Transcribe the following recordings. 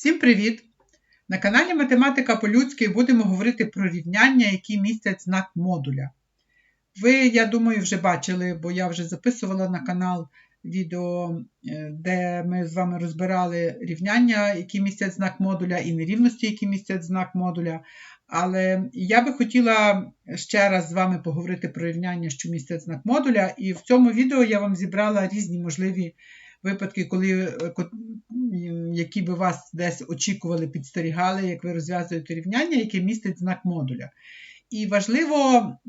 Всім привіт! На каналі Математика по-людськи будемо говорити про рівняння, які містять знак модуля. Ви, я думаю, вже бачили, бо я вже записувала на канал відео, е, де ми з вами розбирали рівняння, які містять знак модуля, і нерівності, які містять знак модуля. Але я би хотіла ще раз з вами поговорити про рівняння, що містять знак модуля, і в цьому відео я вам зібрала різні можливі випадки, коли, е, які би вас десь очікували, підстерігали, як ви розв'язуєте рівняння, яке містить знак модуля. І важливо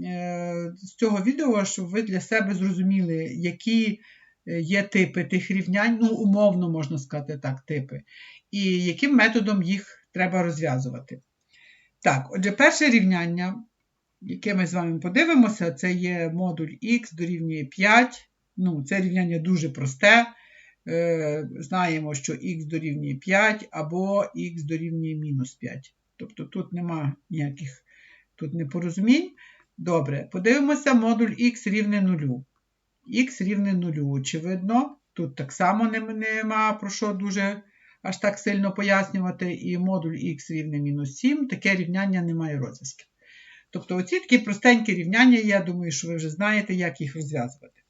е, з цього відео, щоб ви для себе зрозуміли, які е, є типи тих рівнянь, ну, умовно можна сказати так, типи, і яким методом їх треба розв'язувати. Так, отже, перше рівняння, яке ми з вами подивимося, це є модуль Х дорівнює 5. Ну, Це рівняння дуже просте. Е, знаємо, що х дорівнює 5 або х дорівнює мінус 5. Тобто тут нема ніяких тут непорозумінь. Добре, подивимося модуль х рівне 0. Х рівне 0, очевидно. Тут так само нема про що дуже аж так сильно пояснювати. І модуль х рівне мінус 7, таке рівняння не має розв'язків. Тобто, оці такі простенькі рівняння, я думаю, що ви вже знаєте, як їх розв'язувати.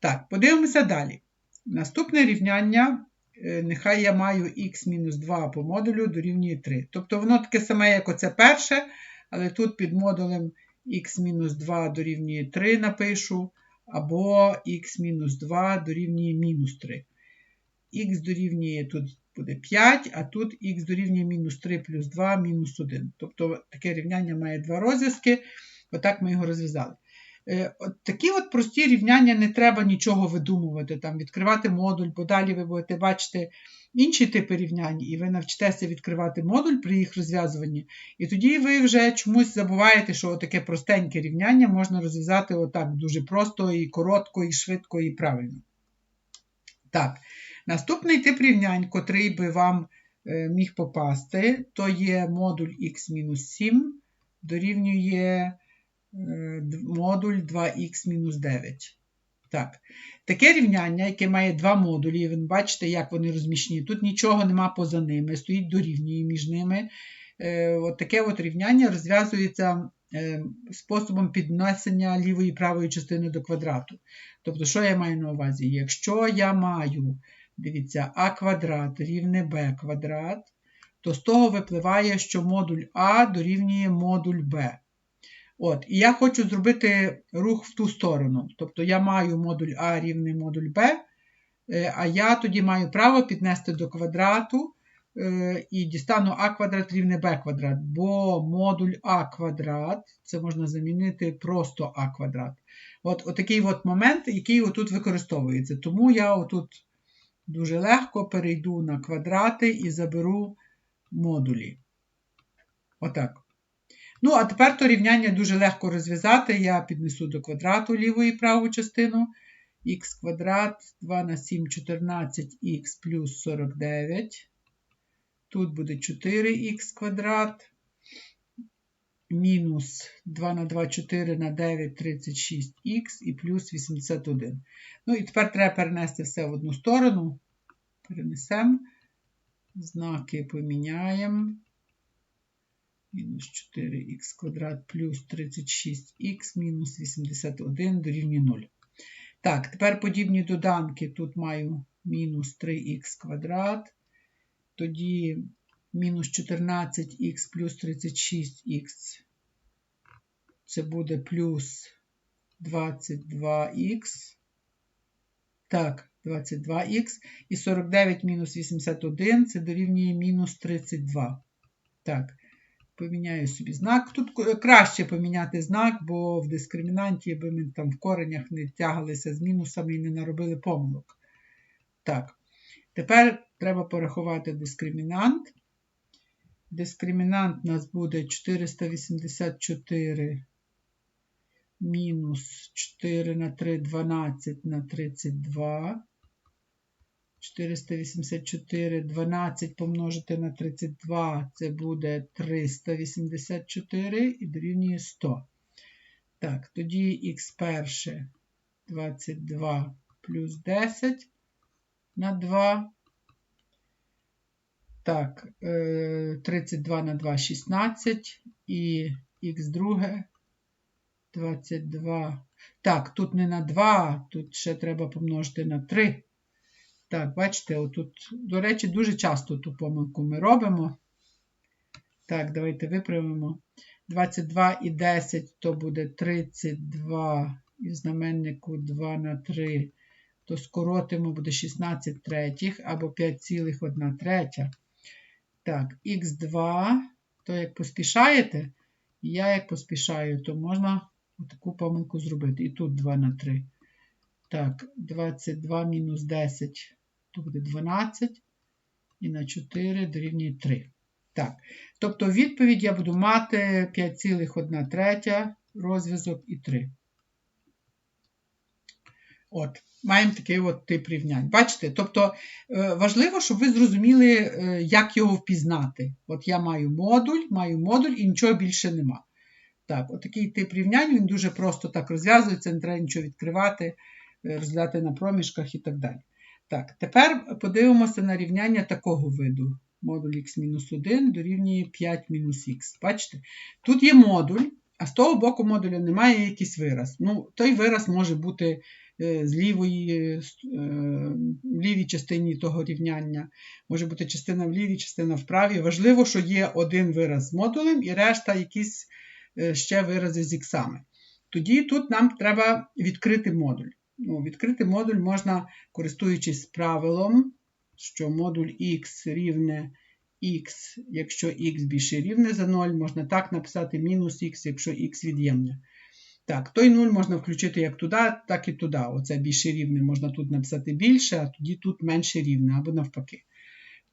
Так, подивимося далі. Наступне рівняння, е, нехай я маю х-2 по модулю дорівнює 3. Тобто воно таке саме, як оце перше, але тут під модулем х-2 дорівнює 3 напишу, або х-2 дорівнює мінус 3. Х дорівнює тут буде 5, а тут х дорівнює мінус 3 плюс 2 мінус 1. Тобто таке рівняння має два розв'язки. Отак ми його розв'язали. Е, Такі от прості рівняння не треба нічого видумувати, там, відкривати модуль, бо далі ви будете бачити інші типи рівнянь, і ви навчитеся відкривати модуль при їх розв'язуванні. І тоді ви вже чомусь забуваєте, що таке простеньке рівняння можна розв'язати отак дуже просто, і коротко, і швидко, і правильно. Так, наступний тип рівнянь, котрий би вам е, міг попасти, то є модуль х-7 дорівнює. Е, модуль 2х-9. Так. Таке рівняння, яке має два модулі, ви бачите, як вони розміщені. Тут нічого нема поза ними, стоїть дорівнює між ними. Е, от Таке от рівняння розв'язується е, способом піднесення лівої і правої частини до квадрату. Тобто, що я маю на увазі? Якщо я маю, дивіться, а квадрат рівне b квадрат, то з того випливає, що модуль А дорівнює модуль Б. От, І я хочу зробити рух в ту сторону. Тобто я маю модуль А рівний модуль Б, е, а я тоді маю право піднести до квадрату е, і дістану А квадрат рівне Б квадрат, бо модуль А квадрат це можна замінити просто А квадрат. От, от такий от момент, який отут використовується. Тому я отут дуже легко перейду на квадрати і заберу модулі. Отак. Ну, а тепер то рівняння дуже легко розв'язати. Я піднесу до квадрату ліву і праву частину. х квадрат 2 на 7 14х плюс 49. Тут буде 4х квадрат. Мінус 2 на 2, 4 на 9, 36х і плюс 81. Ну, і тепер треба перенести все в одну сторону. Перенесемо. Знаки поміняємо мінус 4х квадрат плюс 36х мінус 81 дорівнює 0. Так, тепер подібні доданки. Тут маю мінус 3х квадрат. Тоді мінус 14х плюс 36х. Це буде плюс 22х. Так, 22х. І 49 мінус 81 це дорівнює мінус 32. Так, поміняю собі знак. Тут краще поміняти знак, бо в дискримінанті, аби ми там в коренях не тягалися з мінусами і не наробили помилок. Так, тепер треба порахувати дискримінант. Дискримінант у нас буде 484 мінус 4 на 3, 12 на 32. 484, 12 помножити на 32, це буде 384 і дорівнює 100. Так, тоді х перше 22 плюс 10 на 2. Так, е, 32 на 2 16 і х друге 22. Так, тут не на 2, тут ще треба помножити на 3. Так, бачите, отут, до речі, дуже часто ту помилку ми робимо. Так, давайте виправимо. 22 і 10 то буде 32 і в знаменнику 2 на 3, то скоротимо буде 16 третіх або 5,1 третя. Так, х2, то як поспішаєте, я як поспішаю, то можна таку помилку зробити. І тут 2 на 3. Так, 22 мінус 10, то буде 12. І на 4 дорівнює 3. Так, тобто відповідь я буду мати 5,1 третя, розв'язок і 3. От, маємо такий от тип рівнянь. Бачите? Тобто е, важливо, щоб ви зрозуміли, е, як його впізнати. От я маю модуль, маю модуль і нічого більше нема. Так, отакий тип рівнянь, він дуже просто так розв'язується, не треба нічого відкривати, е, розглядати на проміжках і так далі. Так, тепер подивимося на рівняння такого виду. Модуль х-1 дорівнює 5 х. Бачите? Тут є модуль, а з того боку модуля немає якийсь вираз. Ну, Той вираз може бути е, з лівої, е, в лівій частині того рівняння. Може бути частина в лівій, частина в правій. Важливо, що є один вираз з модулем і решта якісь ще вирази з іксами. Тоді тут нам треба відкрити модуль. Ну, Відкрити модуль можна, користуючись правилом, що модуль x рівне x, якщо x більше рівне за 0, можна так написати мінус х, якщо x від'ємне. Так, той 0 можна включити як туди, так і туди. Оце більше рівне можна тут написати більше, а тоді тут менше рівне, або навпаки.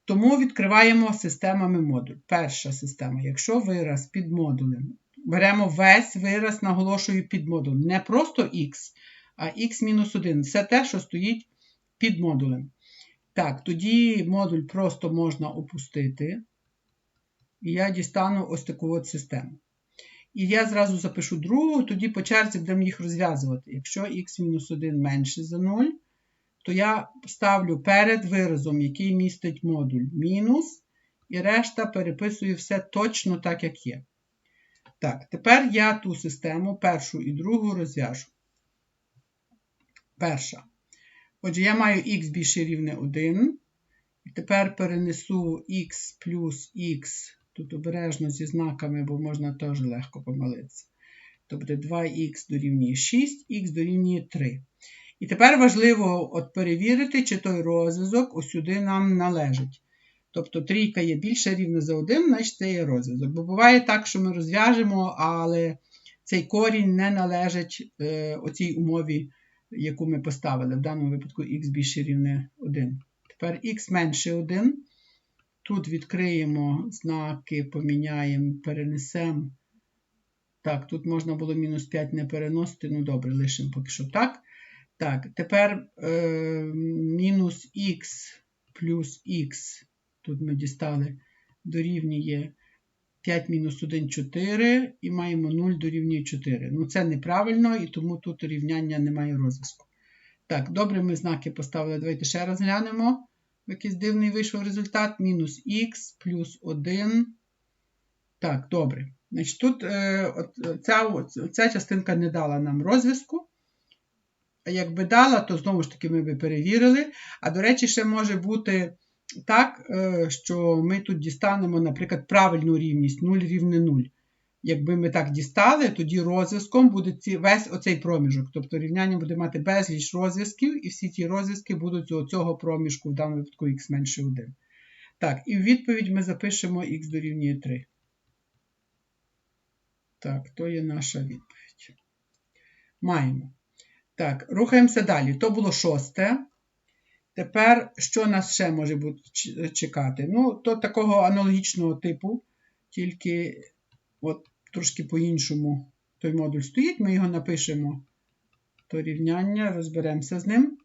Тому відкриваємо системами модуль. Перша система, якщо вираз під модулем, беремо весь вираз, наголошую під модулем. Не просто x, а x-1. Все те, що стоїть під модулем. Так, тоді модуль просто можна опустити. І я дістану ось таку от систему. І я зразу запишу другу, тоді по черзі будемо їх розв'язувати. Якщо x-1 менше за 0, то я ставлю перед виразом, який містить модуль мінус, і решта переписую все точно так, як є. Так, тепер я ту систему першу і другу розв'яжу. Перша. Отже, я маю х більше рівне 1. І тепер перенесу х плюс х, тут обережно зі знаками, бо можна теж легко помилитися. Тобто 2х дорівнює 6, х дорівнює 3. І тепер важливо от перевірити, чи той розв'язок сюди нам належить. Тобто трійка є більше рівна за 1, значить це є розв'язок. Бо буває так, що ми розв'яжемо, але цей корінь не належить е, оцій умові яку ми поставили. В даному випадку х більше рівне 1. Тепер х менше 1. Тут відкриємо знаки, поміняємо, перенесемо. Так, тут можна було мінус 5 не переносити. Ну, добре, лишимо поки що так. Так, тепер е, мінус х плюс х, тут ми дістали, дорівнює 5 мінус 1 4 і маємо 0 дорівнює 4. Ну, це неправильно, і тому тут рівняння немає розв'язку. Так, добре, ми знаки поставили. Давайте ще раз глянемо. Якийсь дивний вийшов результат. Мінус х плюс 1. Так, добре. Значить, Тут е, от, ця, ця частинка не дала нам розв'язку. А якби дала, то знову ж таки ми би перевірили. А до речі, ще може бути так, е, що ми тут дістанемо, наприклад, правильну рівність 0 рівне 0. Якби ми так дістали, тоді розв'язком буде ці, весь оцей проміжок. Тобто рівняння буде мати безліч розв'язків, і всі ті розв'язки будуть з цього проміжку, в даному випадку х менше 1. Так, і в відповідь ми запишемо х дорівнює 3. Так, то є наша відповідь. Маємо. Так, рухаємося далі. То було шосте. Тепер, що нас ще може бути чекати? Ну, то такого аналогічного типу, тільки от трошки по-іншому той модуль стоїть, ми його напишемо то рівняння, розберемося з ним.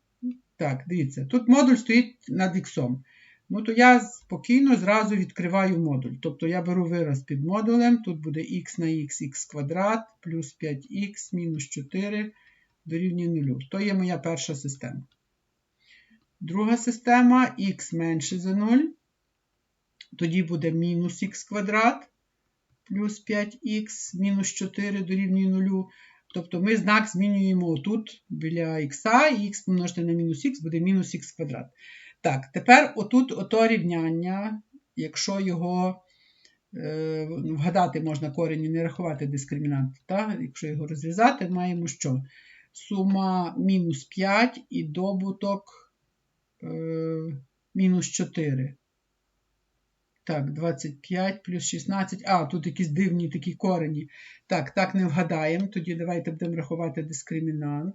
Так, дивіться, тут модуль стоїть над х. Ну, то я спокійно зразу відкриваю модуль. Тобто я беру вираз під модулем, тут буде х на х, х квадрат, плюс 5х, мінус 4 дорівнює 0. То є моя перша система. Друга система х менше за 0. тоді буде мінус х квадрат плюс 5х мінус 4 дорівнює 0. Тобто ми знак змінюємо тут біля х, і х помножити на мінус х буде мінус х квадрат. Так, тепер отут ото рівняння, якщо його е, вгадати можна корінь і не рахувати дискримінант, так? якщо його розв'язати, маємо що? Сума мінус 5 і добуток мінус 4. Так, 25 плюс 16. А, тут якісь дивні такі корені. Так, так не вгадаємо. Тоді давайте будемо рахувати дискримінант.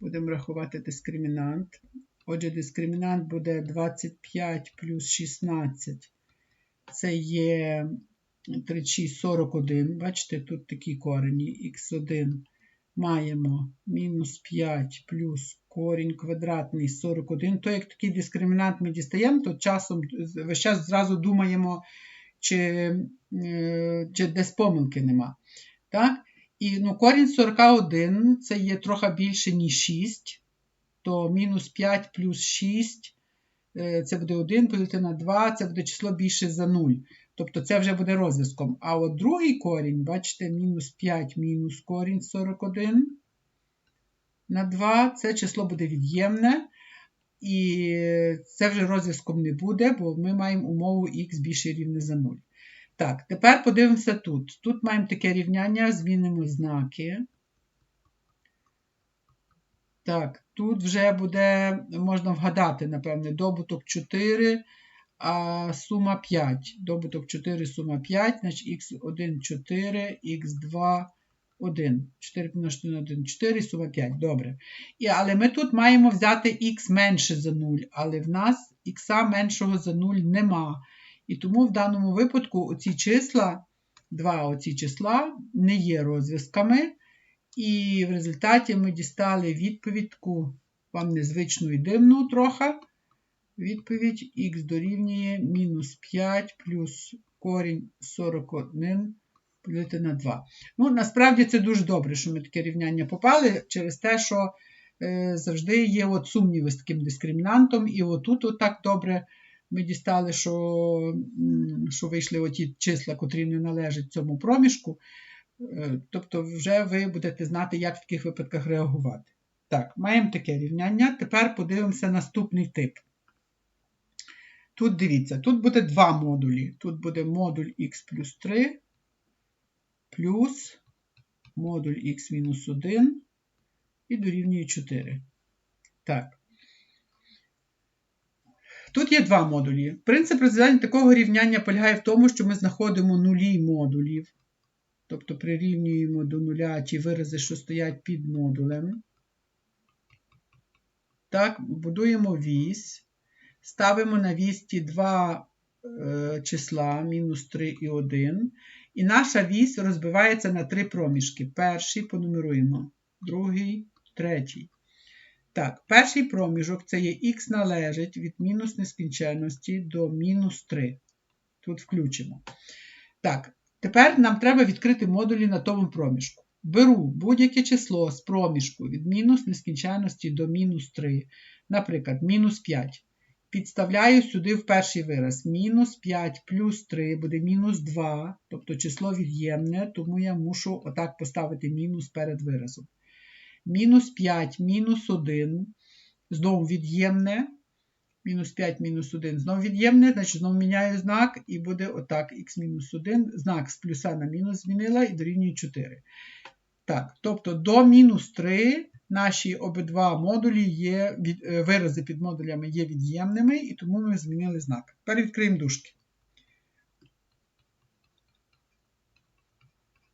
Будемо рахувати дискримінант. Отже, дискримінант буде 25 плюс 16. Це є 36, 41. Бачите, тут такі корені. Х1 маємо мінус 5 плюс корінь квадратний 41. То як такий дискримінант ми дістаємо, то часом весь час зразу думаємо, чи е, чи десь помилки нема. Так? І ну, корінь 41 це є трохи більше, ніж 6, то мінус 5 плюс 6 е, це буде 1 поділити на 2, це буде число більше за 0. Тобто це вже буде розв'язком. А от другий корінь, бачите, мінус 5 мінус корінь 41 на 2, це число буде від'ємне. І це вже розв'язком не буде, бо ми маємо умову х більше рівне за 0. Так, тепер подивимося тут. Тут маємо таке рівняння, змінимо знаки. Так, тут вже буде, можна вгадати, напевне, добуток 4 а сума 5. Добуток 4, сума 5, значить х1 4, х2 1. 4 помножити на 1, 4, сума 5. Добре. І, Але ми тут маємо взяти х менше за 0, але в нас х меншого за 0 нема. І тому в даному випадку оці числа, два оці числа не є розв'язками. І в результаті ми дістали відповідку, вам незвичну і дивну трохи. Відповідь х дорівнює мінус 5 плюс корінь 41 поділити на 2. Ну, Насправді це дуже добре, що ми таке рівняння попали через те, що е, завжди є от сумніви з таким дискримінантом. І отут от так добре ми дістали, що що вийшли оті числа, котрі не належать цьому проміжку. Е, тобто, вже ви будете знати, як в таких випадках реагувати. Так, маємо таке рівняння. Тепер подивимося наступний тип. Тут дивіться, тут буде два модулі. Тут буде модуль х плюс 3 плюс модуль х-1 і дорівнює 4. Так. Тут є два модулі. Принцип розв'язання такого рівняння полягає в тому, що ми знаходимо нулі модулів. Тобто прирівнюємо до нуля ті вирази, що стоять під модулем. Так, будуємо вісь. Ставимо на вісті два е, числа мінус 3 і 1. І наша вісь розбивається на три проміжки. Перший понумеруємо, другий, третій. Так, перший проміжок це є х належить від мінус нескінченності до мінус 3. Тут включимо. Так, тепер нам треба відкрити модулі на тому проміжку. Беру будь-яке число з проміжку від мінус нескінченності до мінус 3, наприклад, мінус 5. Підставляю сюди в перший вираз. Мінус 5 плюс 3 буде мінус 2, тобто число від'ємне, тому я мушу отак поставити мінус перед виразом. Мінус 5 мінус 1, знову від'ємне. Мінус 5 мінус 1 знову від'ємне, значить знову міняю знак, і буде отак х-1. Знак з плюса на мінус змінила і дорівнює 4. Так, тобто до мінус 3 наші обидва модулі є, е, вирази під модулями є від'ємними, і тому ми змінили знак. Тепер відкриємо дужки.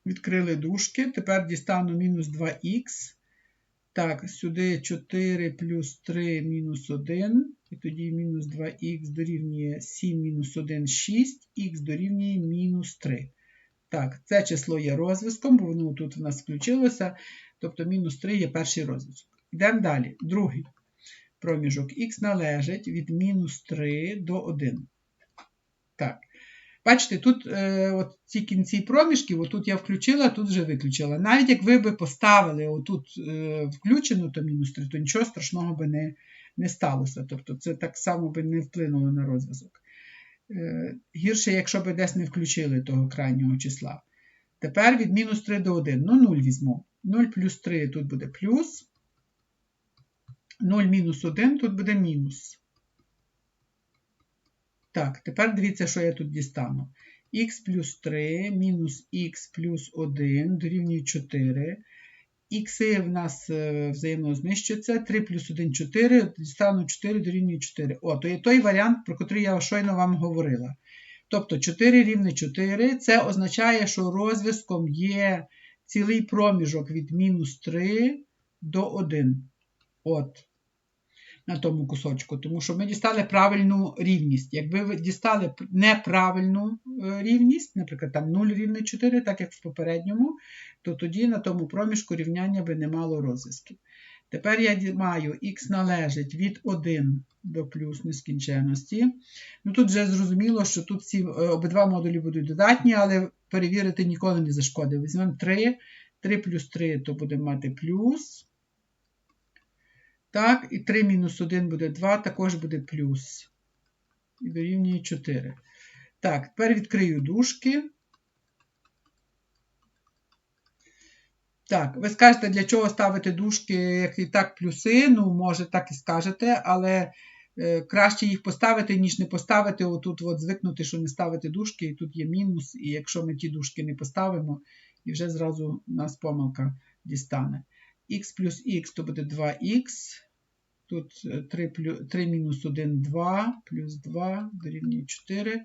Відкрили дужки, тепер дістану мінус 2х. Так, сюди 4 плюс 3 мінус 1, і тоді мінус 2х дорівнює 7 мінус 1 6, х дорівнює мінус 3. Так, це число є розв'язком, бо воно тут в нас включилося. Тобто мінус 3 є перший розв'язок. Йдемо далі. Другий проміжок х належить від мінус 3 до 1. Так. Бачите, тут е, от ці кінці проміжків, отут я включила, тут вже виключила. Навіть як ви поставили отут е, включено, то мінус 3, то нічого страшного би не не сталося. Тобто це так само би не вплинуло на розв'язок. Е, Гірше, якщо б десь не включили того крайнього числа. Тепер від мінус 3 до 1. Ну, 0 візьму. 0 плюс 3 тут буде плюс. 0 мінус 1 тут буде мінус. Так, тепер дивіться, що я тут дістану. х плюс 3 мінус х плюс 1 дорівнює 4. Ікси в нас е, взаємно знищуються. 3 плюс 1 4, дістану 4 дорівнює 4. О, то є той варіант, про який я щойно вам говорила. Тобто 4 рівне 4, це означає, що розв'язком є цілий проміжок від мінус 3 до 1. От, на тому кусочку. Тому що ми дістали правильну рівність. Якби ви дістали неправильну е, рівність, наприклад, там 0 рівне 4, так як в попередньому, то тоді на тому проміжку рівняння би не мало розв'язків. Тепер я маю х належить від 1 до плюс нескінченності. Ну Тут вже зрозуміло, що тут ці е, обидва модулі будуть додатні, але перевірити ніколи не зашкодить. Візьмемо 3. 3 плюс 3 то буде мати плюс. Так, і 3 мінус 1 буде 2, також буде плюс. І дорівнює 4. Так, тепер відкрию дужки. Так, ви скажете, для чого ставити дужки, як і так плюси. Ну, може, так і скажете, але е, краще їх поставити, ніж не поставити. Отут от звикнути, що не ставити дужки, і тут є мінус. І якщо ми ті дужки не поставимо, і вже зразу у нас помилка дістане. х плюс х то буде 2х. Тут 3 3 мінус 1 2, плюс 2 дорівнює 4.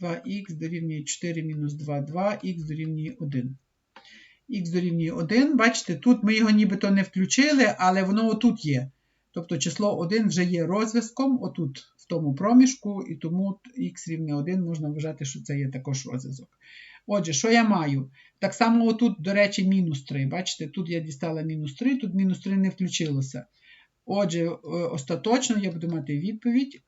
2х дорівнює 4 мінус 2, 2, х дорівнює 1 х дорівнює 1. Бачите, тут ми його нібито не включили, але воно отут є. Тобто число 1 вже є розв'язком, отут, в тому проміжку, і тому х рівне 1 можна вважати, що це є також розв'язок. Отже, що я маю? Так само отут, до речі, мінус 3. Бачите, тут я дістала мінус 3, тут мінус 3 не включилося. Отже, е, остаточно я буду мати відповідь.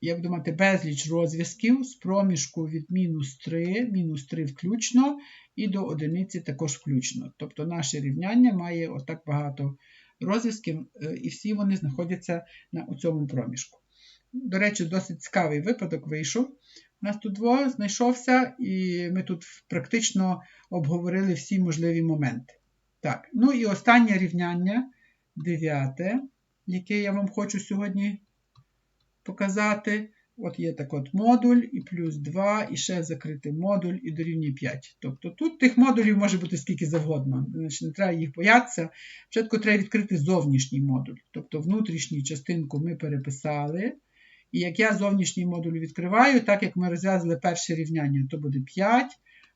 Я буду мати безліч розв'язків з проміжку від мінус 3, мінус 3 включно, і до одиниці також включно. Тобто наше рівняння має отак багато розв'язків, е, і всі вони знаходяться на цьому проміжку. До речі, досить цікавий випадок вийшов. У нас тут двоє знайшовся, і ми тут практично обговорили всі можливі моменти. Так, ну і останнє рівняння, дев'яте, яке я вам хочу сьогодні показати. От є так от модуль, і плюс 2, і ще закритий модуль, і дорівнює 5. Тобто тут тих модулів може бути скільки завгодно. Не треба їх боятися. Спочатку треба відкрити зовнішній модуль. Тобто внутрішню частинку ми переписали. І як я зовнішній модуль відкриваю, так як ми розв'язали перше рівняння, то буде 5.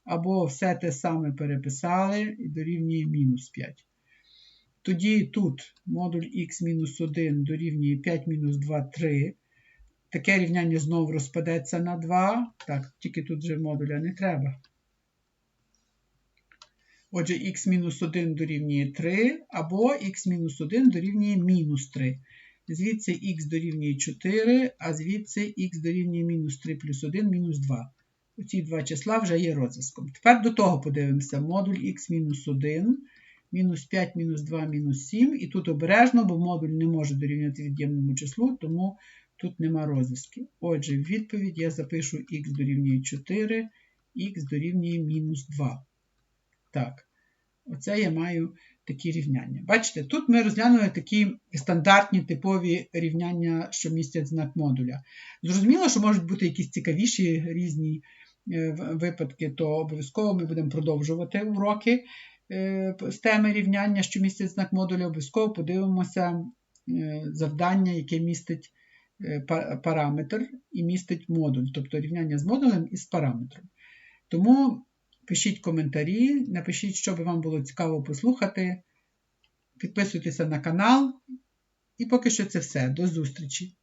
Або все те саме переписали і дорівнює мінус 5. Тоді тут модуль х-1 дорівнює 5 мінус 2, 3. Таке рівняння знову розпадеться на 2. Так, тільки тут вже модуля не треба. Отже, х-1 дорівнює 3, або х-1 дорівнює мінус 3. Звідси х дорівнює 4, а звідси х дорівнює мінус 3 плюс 1 мінус 2. Оці два числа вже є розв'язком. Тепер до того подивимося: модуль х-1, мінус 5, мінус 2, мінус 7. І тут обережно, бо модуль не може дорівняти від'ємному числу, тому Тут нема розв'язків. Отже, в відповідь я запишу х дорівнює 4, х дорівнює мінус 2. Так, оце я маю такі рівняння. Бачите, тут ми розглянули такі стандартні типові рівняння, що містять знак модуля. Зрозуміло, що можуть бути якісь цікавіші різні е, випадки, то обов'язково ми будемо продовжувати уроки з теми рівняння, що містять знак модуля. Обов'язково подивимося е, завдання, яке містить. Е, параметр і містить модуль, тобто рівняння з модулем і з параметром. Тому пишіть коментарі, напишіть, що би вам було цікаво послухати. Підписуйтеся на канал. І поки що це все. До зустрічі!